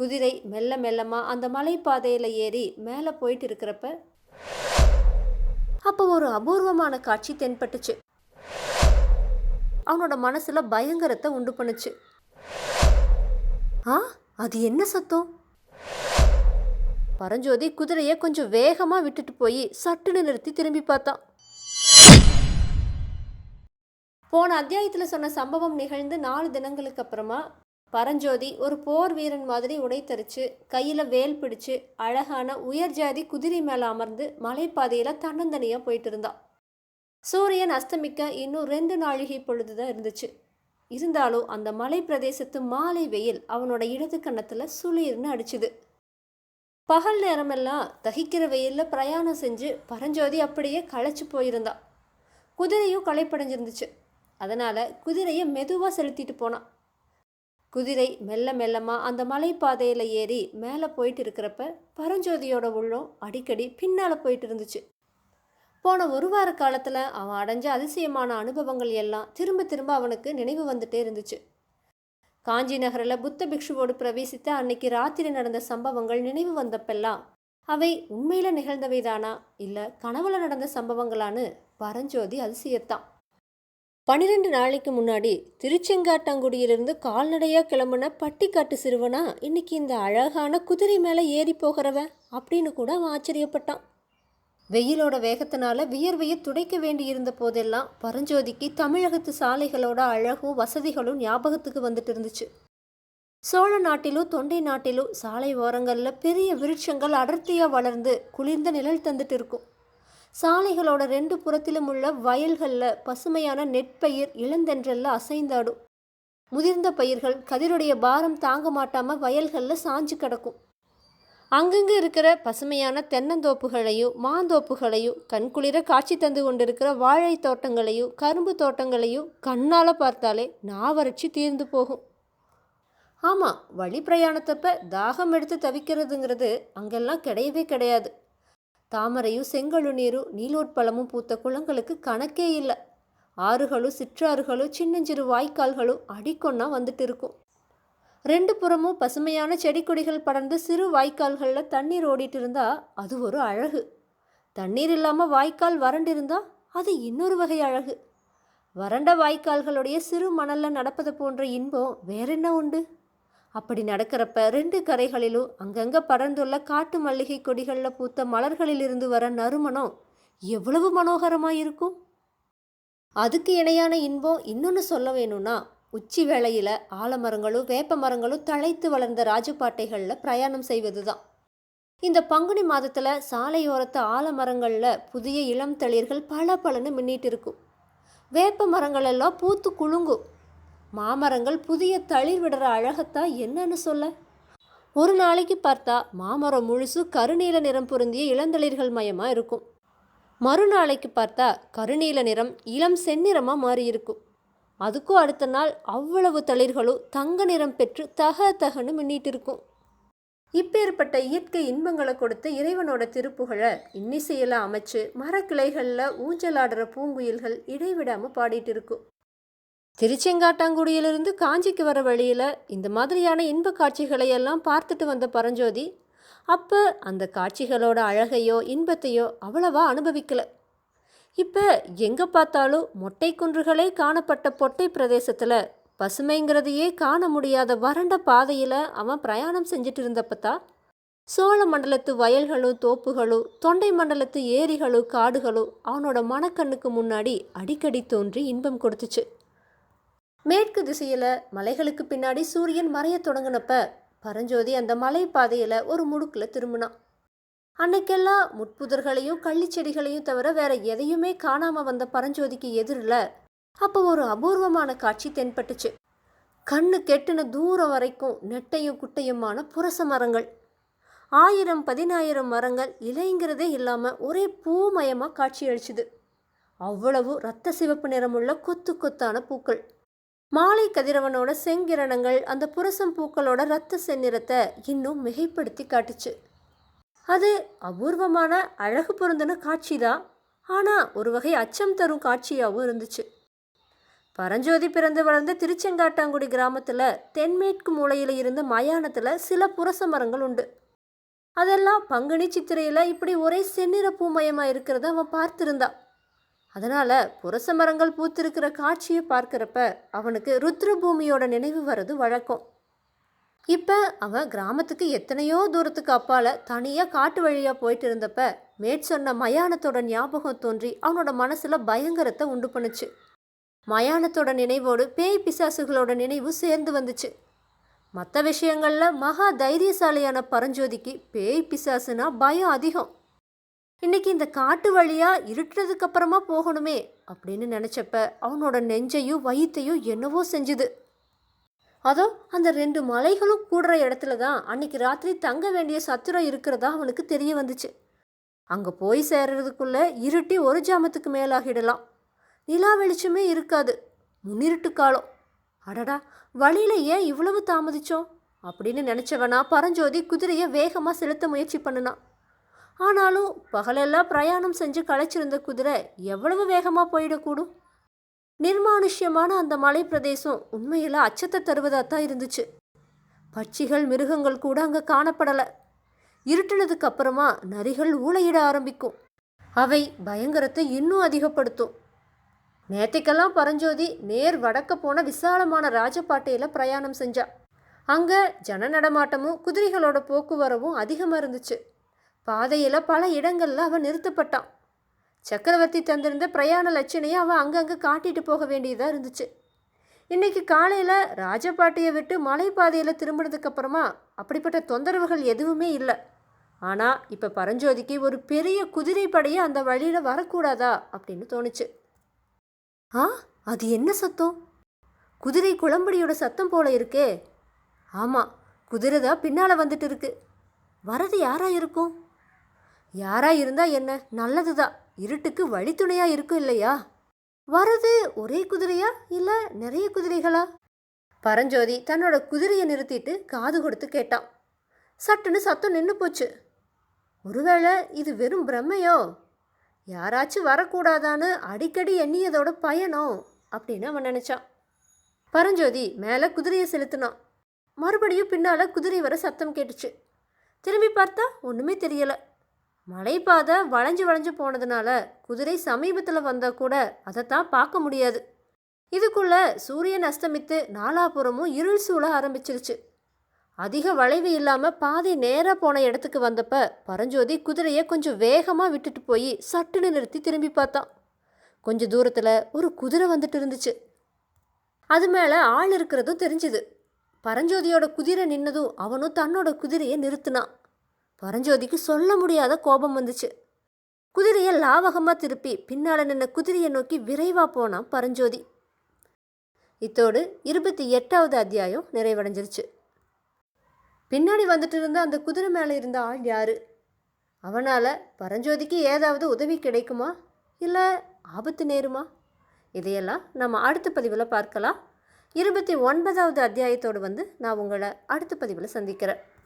குதிரை மெல்ல மெல்லமாக அந்த மலைப்பாதையில் ஏறி மேலே போயிட்டு இருக்கிறப்ப அப்போ ஒரு அபூர்வமான காட்சி தென்பட்டுச்சு. அவனோட மனசில் பயங்கரத்தை உண்டு பண்ணுச்சு. ஆ அது என்ன சத்தம்? பரஞ்சோதி குதிரையை கொஞ்சம் வேகமாக விட்டுட்டு போய் சட்டுன்னு நிறுத்தி திரும்பி பார்த்தான். போன அத்தியாயத்தில் சொன்ன சம்பவம் நிகழ்ந்து நாலு தினங்களுக்கு அப்புறமா பரஞ்சோதி ஒரு போர் வீரன் மாதிரி உடை தரிச்சு கையில் வேல் பிடிச்சு அழகான உயர் ஜாதி குதிரை மேலே அமர்ந்து மலைப்பாதையில் தன்னந்தனியாக போயிட்டு இருந்தான் சூரியன் அஸ்தமிக்க இன்னும் ரெண்டு நாழிகை பொழுது தான் இருந்துச்சு. இருந்தாலும் அந்த மலை பிரதேசத்து மாலை வெயில் அவனோட இடது கன்னத்தில் சுளீர்னு அடிச்சுது. பகல் நேரமெல்லாம் தகிக்கிற வெயிலில் பிரயாணம் செஞ்சு பரஞ்சோதி அப்படியே களைச்சு போயிருந்தான் குதிரையும் களைப்படைஞ்சிருந்துச்சு. அதனால் குதிரையை மெதுவாக செலுத்திட்டு போனான். குதிரை மெல்ல மெல்லமாக அந்த மலைப்பாதையில் ஏறி மேலே போயிட்டு இருக்கிறப்ப பரஞ்சோதியோட உள்ளம் அடிக்கடி பின்னால் போயிட்டு இருந்துச்சு. போன ஒரு வார காலத்தில் அவன் அடைஞ்ச அதிசயமான அனுபவங்கள் எல்லாம் திரும்ப திரும்ப அவனுக்கு நினைவு வந்துட்டே இருந்துச்சு. காஞ்சி நகரில் புத்த பிக்ஷுவோடு பிரவேசித்த அன்னைக்கு ராத்திரி நடந்த சம்பவங்கள் நினைவு வந்தப்பெல்லாம் அவை உண்மையில் நிகழ்ந்தவைதானா இல்லை கனவுல நடந்த சம்பவங்களான்னு பரஞ்சோதி அதிசயத்தான். பன்னிரெண்டு நாளைக்கு முன்னாடி திருச்செங்காட்டாங்குடியிலிருந்து கால்நடையாக கிளம்புன பட்டிக்காட்டு சிறுவனா இன்னைக்கு இந்த அழகான குதிரை மேலே ஏறி போகிறவன் அப்படின்னு கூட அவன் ஆச்சரியப்பட்டான். வெயிலோட வேகத்தினால வியர்வையை துடைக்க வேண்டி இருந்த போதெல்லாம் பரஞ்சோதிக்கு தமிழகத்து சாலைகளோட அழகும் வசதிகளும் ஞாபகத்துக்கு வந்துட்டு இருந்துச்சு. சோழ நாட்டிலும் தொண்டை நாட்டிலும் சாலை ஓரங்களில் பெரிய விருட்சங்கள் அடர்த்தியாக வளர்ந்து குளிர்ந்த நிழல் தந்துட்டு இருக்கும். சாலைகளோட ரெண்டு புறத்திலும் உள்ள வயல்களில் பசுமையான நெற்பயிர் இளந்தென்றெல்லாம் அசைந்தாடும். முதிர்ந்த பயிர்கள் கதிருடைய பாரம் தாங்க மாட்டாமல் வயல்களில் சாஞ்சு கிடக்கும். அங்கங்கே இருக்கிற பசுமையான தென்னந்தோப்புகளையும் மாந்தோப்புகளையும் கண்குளிர காட்சி தந்து கொண்டிருக்கிற வாழை தோட்டங்களையும் கரும்பு தோட்டங்களையும் கண்ணால் பார்த்தாலே நாவறட்சி தீர்ந்து போகும். ஆமாம் வழி பிரயாணத்தப்ப தாகம் எடுத்து தவிக்கிறதுங்கிறது அங்கெல்லாம் கிடையவே கிடையாது. தாமரையும் செங்கழு நீரும் நீலோட்பழமும் பூத்த குளங்களுக்கு கணக்கே இல்லை. ஆறுகளும் சிற்றாறுகளும் சின்னஞ்சிறு வாய்க்கால்களும் அடிக்கொன்னா வந்துட்டு இருக்கும் ரெண்டு புறமும் பசுமையான செடி கொடிகள் படர்ந்து சிறு வாய்க்கால்களில் தண்ணீர் ஓடிட்டு இருந்தா அது ஒரு அழகு. தண்ணீர் இல்லாமல் வாய்க்கால் வறண்டிருந்தா அது இன்னொரு வகை அழகு. வறண்ட வாய்க்கால்களுடைய சிறு மணலில் நடப்பது போன்ற இன்பம் வேறென்ன உண்டு? அப்படி நடக்கிறப்ப ரெண்டு கரைகளிலும் அங்கங்கே படர்ந்துள்ள காட்டு மல்லிகை கொடிகளில் பூத்த மலர்களிலிருந்து வர நறுமணம் எவ்வளவு மனோகரமாக இருக்கும்? அதுக்கு இணையான இன்பம் இன்னொன்று சொல்ல வேணும்னா உச்சி வேளையில் ஆலமரங்களும் வேப்ப மரங்களும் தழைத்து வளர்ந்த ராஜபாட்டைகளில் பிரயாணம் செய்வது தான் இந்த பங்குனி மாதத்தில் சாலையோரத்து ஆலமரங்களில் புதிய இளம் தளிர்கள் பல பலன்னு மின்னிட்டு இருக்கும். வேப்ப மரங்கள் எல்லாம் பூத்து குலுங்கும். மாமரங்கள் புதிய தளிர் விடுற அழகத்தான் என்னன்னு சொல்ல? ஒரு நாளைக்கு பார்த்தா மாமரம் முழுசு கருநீல நிறம் பொருந்திய இளந்தளிர்கள் மயமாக இருக்கும். மறுநாளைக்கு பார்த்தா கருநீல நிறம் இளம் செந்நிறமாக மாறி இருக்கும் அதுக்கும் அடுத்த நாள் அவ்வளவு தளிர்களும் தங்க நிறம் பெற்று தக தகன்னு மின்னிட்டு இருக்கும் இப்பேற்பட்ட இயற்கை இன்பங்களை கொடுத்த இறைவனோட திருப்புகழை இன்னிசையில் அமைச்சு மரக்கிளைகளில் ஊஞ்சலாடுற பூங்குயில்கள் இடைவிடாமல் பாடிட்டு இருக்கும் திருச்செங்காட்டாங்குடியிலிருந்து காஞ்சிக்கு வர வழியில் இந்த மாதிரியான இன்ப காட்சிகளை எல்லாம் பார்த்துட்டு வந்த பரஞ்சோதி அப்போ அந்த காட்சிகளோட அழகையோ இன்பத்தையோ அவ்வளவா அனுபவிக்கல. இப்போ எங்கே பார்த்தாலும் மொட்டை குன்றுகளே காணப்பட்ட பொட்டை பிரதேசத்தில் பசுமைங்கிறதையே காண முடியாத வறண்ட பாதையில் அவன் பிரயாணம் செஞ்சுட்டு இருந்தப்பத்தா சோழ மண்டலத்து வயல்களும் தோப்புகளும் தொண்டை மண்டலத்து ஏரிகளும் காடுகளும் அவனோட மனக்கண்ணுக்கு முன்னாடி அடிக்கடி தோன்றி இன்பம் கொடுத்துச்சு. மேற்கு திசையில் மலைகளுக்கு பின்னாடி சூரியன் மறைய தொடங்கினப்ப பரஞ்சோதி அந்த மலை பாதையில் ஒரு முடுக்கில் திரும்பினான். அன்னைக்கெல்லாம் முட்புதர்களையும் கள்ளிச்செடிகளையும் தவிர வேற எதையுமே காணாம வந்த பரஞ்சோதிக்கு எதிரில் அப்போ ஒரு அபூர்வமான காட்சி தென்பட்டுச்சு. கண்ணு கெட்டின தூரம் வரைக்கும் நெட்டையும் குட்டையுமான புரச மரங்கள். ஆயிரம் பதினாயிரம் மரங்கள் இலைங்கிறதே இல்லாமல் ஒரே பூமயமாக காட்சியளிச்சுது. அவ்வளவு ரத்த சிவப்பு நிறமுள்ள கொத்து கொத்தான பூக்கள். மாலை கதிரவனோட செங்கிரணங்கள் அந்த புரசம் பூக்களோட ரத்த செந்நிறத்தை இன்னும் மிகைப்படுத்தி காட்டுச்சு. அது அபூர்வமான அழகு பொருந்தின காட்சி தான் ஆனால் ஒரு வகை அச்சம் தரும் காட்சியாகவும் இருந்துச்சு. பரஞ்சோதி பிறந்து வளர்ந்த திருச்செங்காட்டாங்குடி கிராமத்தில் தென்மேற்கு மூலையில் இருந்த மயானத்தில் சில புரச மரங்கள் உண்டு. அதெல்லாம் பங்குனி சித்திரையில் இப்படி ஒரே செந்நிற பூமயமாக இருக்கிறத அவன் பார்த்துருந்தான். அதனால் புரச மரங்கள் பூத்திருக்கிற காட்சியை பார்க்குறப்ப அவனுக்கு ருத்ரபூமியோட நினைவு வர்றது வழக்கம். இப்போ அவன் கிராமத்துக்கு எத்தனையோ தூரத்துக்கு அப்பால் தனியாக காட்டு வழியாக போயிட்டு இருந்தப்ப மேற் சொன்ன மயானத்தோட ஞாபகம் தோன்றி அவனோட மனசில் பயங்கரத்தை உண்டு பண்ணுச்சு. மயானத்தோட நினைவோடு பேய் பிசாசுகளோட நினைவு சேர்ந்து வந்துச்சு. மற்ற விஷயங்களில் மகா தைரியசாலியான பரஞ்சோதிக்கு பேய் பிசாசுனா பயம் அதிகம். இன்னைக்கு இந்த காட்டு வழியாக இருட்டுறதுக்கு அப்புறமா போகணுமே அப்படின்னு நினச்சப்ப அவனோட நெஞ்சையும் வயிற்றையும் என்னவோ செஞ்சுது. அதோ அந்த ரெண்டு மலைகளும் கூடுற இடத்துல தான் அன்னைக்கு ராத்திரி தங்க வேண்டிய சத்திரம் இருக்கிறதா அவனுக்கு தெரிய வந்துச்சு. அங்கே போய் சேர்றதுக்குள்ளே இருட்டி ஒரு ஜாமத்துக்கு மேலாகிடலாம். நிலா வெளிச்சமே இருக்காது. முன்னிருட்டு காலம் அடடா வழியில் ஏன் இவ்வளவு தாமதிச்சோம்? அப்படின்னு நினச்சவனா பரஞ்சோதி குதிரையை வேகமாக செலுத்த முயற்சி பண்ணினான். ஆனாலும் பகலெல்லாம் பிரயாணம் செஞ்சு களைச்சிருந்த குதிரை எவ்வளவு வேகமாக போயிடக்கூடும்? நிர்மானுஷ்யமான அந்த மலை பிரதேசம் உண்மையில் அச்சத்தை தருவதாக தான் இருந்துச்சு. பட்சிகள் மிருகங்கள் கூட அங்கே காணப்படலை. இருட்டினதுக்கு அப்புறமா நரிகள் ஊளையிட ஆரம்பிக்கும். அவை பயங்கரத்தை இன்னும் அதிகப்படுத்தும். நேத்தைக்கெல்லாம் பரஞ்சோதி நேர் வடக்க போன விசாலமான ராஜபாட்டையில் பிரயாணம் செஞ்சா. அங்கே ஜன நடமாட்டமும் குதிரைகளோட போக்குவரவும் அதிகமாக இருந்துச்சு. பாதையில் பல இடங்களில் அவன் நிறுத்தப்பட்டான். சக்கரவர்த்தி தந்திருந்த பிரயாண லட்சணையை அவன் அங்கங்கே காட்டிட்டு போக வேண்டியதாக இருந்துச்சு. இன்னைக்கு காலையில் ராஜபாட்டையை விட்டு மலைப்பாதையில் திரும்பினதுக்கப்புறமா அப்படிப்பட்ட தொந்தரவுகள் எதுவுமே இல்லை. ஆனால் இப்போ பரஞ்சோதிக்கு ஒரு பெரிய குதிரை அந்த வழியில் வரக்கூடாதா அப்படின்னு தோணுச்சு. ஆ அது என்ன சத்தம்? குதிரை குளம்படியோட சத்தம் போல இருக்கே. ஆமாம் குதிரை தான் பின்னால் வந்துட்டு இருக்கு. வரது யாராக இருக்கும்? யாராக இருந்தால் என்ன? நல்லது தான் இருட்டுக்கு வழித்துணையாக இருக்கும் இல்லையா? வரது ஒரே குதிரையா? இல்லை நிறைய குதிரைகளா? பரஞ்சோதி தன்னோட குதிரையை நிறுத்திட்டு காது கொடுத்து கேட்டான். சட்டுன்னு சத்தம் நின்று போச்சு. ஒருவேளை இது வெறும் பிரம்மையோ? யாராச்சும் வரக்கூடாதான்னு அடிக்கடி எண்ணியதோட பயனோ அப்படின்னு அவன் நினச்சான். பரஞ்சோதி மேலே குதிரையை செலுத்தினான். மறுபடியும் பின்னால் குதிரை வர சத்தம் கேட்டுச்சு. திரும்பி பார்த்தா ஒன்றுமே தெரியலை. மலைப்பாதை வளைஞ்சு வளைஞ்சு போனதுனால குதிரை சமீபத்தில் வந்தால் கூட அதைத்தான் பார்க்க முடியாது. இதுக்குள்ள சூரியன் அஸ்தமித்து நாலாபுறமும் இருள் சூழ ஆரம்பிச்சிருச்சு. அதிக வளைவு இல்லாமல் பாதை நேராக போன இடத்துக்கு வந்தப்ப பரஞ்சோதி குதிரையை கொஞ்சம் வேகமாக விட்டுட்டு போய் சட்டுன்னு நிறுத்தி திரும்பி பார்த்தான். கொஞ்சம் தூரத்தில் ஒரு குதிரை வந்துட்டு இருந்துச்சு. அது மேலே ஆள் இருக்கிறதும் தெரிஞ்சுது. பரஞ்சோதியோட குதிரை நின்னதும் அவனும் தன்னோட குதிரையை நிறுத்தினான். பரஞ்சோதிக்கு சொல்ல முடியாத கோபம் வந்துச்சு. குதிரையை லாவகமாக திருப்பி பின்னால் நின்ன குதிரையை நோக்கி விரைவாக போனான் பரஞ்சோதி. இத்தோடு இருபத்தி எட்டாவது அத்தியாயம் நிறைவடைஞ்சிருச்சு. பின்னாடி வந்துட்டு இருந்த அந்த குதிரை மேலே இருந்த ஆள் யாரு? அவனால் பரஞ்சோதிக்கு ஏதாவது உதவி கிடைக்குமா? இல்லை ஆபத்து நேருமா? இதையெல்லாம் நம்ம அடுத்த பதிவில் பார்க்கலாம். இருபத்தி ஒன்பதாவது அத்தியாயத்தோடு வந்து நான் உங்களை அடுத்த பதிவில் சந்திக்கிறேன்.